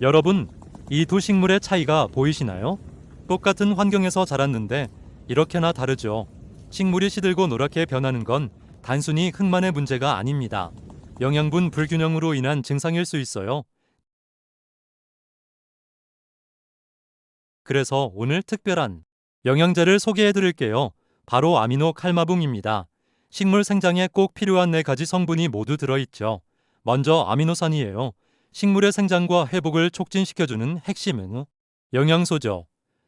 여러분, 이 두 식물의 차이가 보이시나요? 똑같은 환경에서 자랐는데 이렇게나 다르죠. 식물이 시들고 노랗게 변하는 건 단순히 흙만의 문제가 아닙니다. 영양분 불균형으로 인한 증상일 수 있어요. 그래서 오늘 특별한 영양제를 소개해 드릴게요. 바로 아미노 칼마붕입니다. 식물 생장에 꼭 필요한 네 가지 성분이 모두 들어있죠. 먼저 아미노산이에요. 식물의 생장과 회복을 촉진시켜주는 핵심 영양소죠.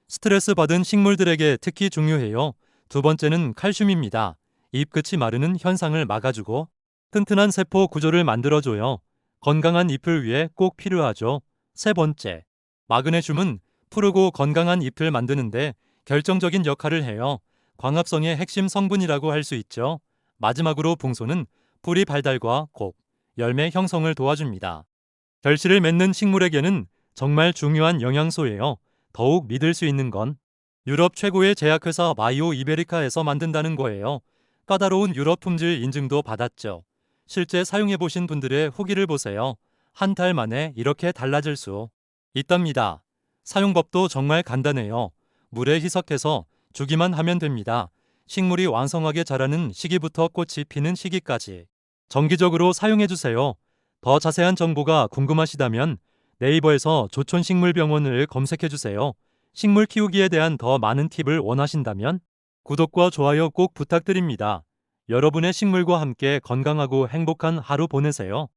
스트레스 받은 식물들에게 특히 중요해요. 두 번째는 칼슘입니다. 잎 끝이 마르는 현상을 막아주고 튼튼한 세포 구조를 만들어줘요. 건강한 잎을 위해 꼭 필요하죠. 세 번째, 마그네슘은 푸르고 건강한 잎을 만드는데 결정적인 역할을 해요. 광합성의 핵심 성분이라고 할 수 있죠. 마지막으로 붕소는 뿌리 발달과 곡, 열매 형성을 도와줍니다. 결실을 맺는 식물에게는 정말 중요한 영양소예요. 더욱 믿을 수 있는 건 유럽 최고의 제약회사 마이오 이베리카에서 만든다는 거예요. 까다로운 유럽 품질 인증도 받았죠. 실제 사용해 보신 분들의 후기를 보세요. 한 달 만에 이렇게 달라질 수 있답니다. 사용법도 정말 간단해요. 물에 희석해서 주기만 하면 됩니다. 식물이 왕성하게 자라는 시기부터 꽃이 피는 시기까지 정기적으로 사용해 주세요. 더 자세한 정보가 궁금하시다면 네이버에서 조촌식물병원을 검색해 주세요. 식물 키우기에 대한 더 많은 팁을 원하신다면 구독과 좋아요 꼭 부탁드립니다. 여러분의 식물과 함께 건강하고 행복한 하루 보내세요.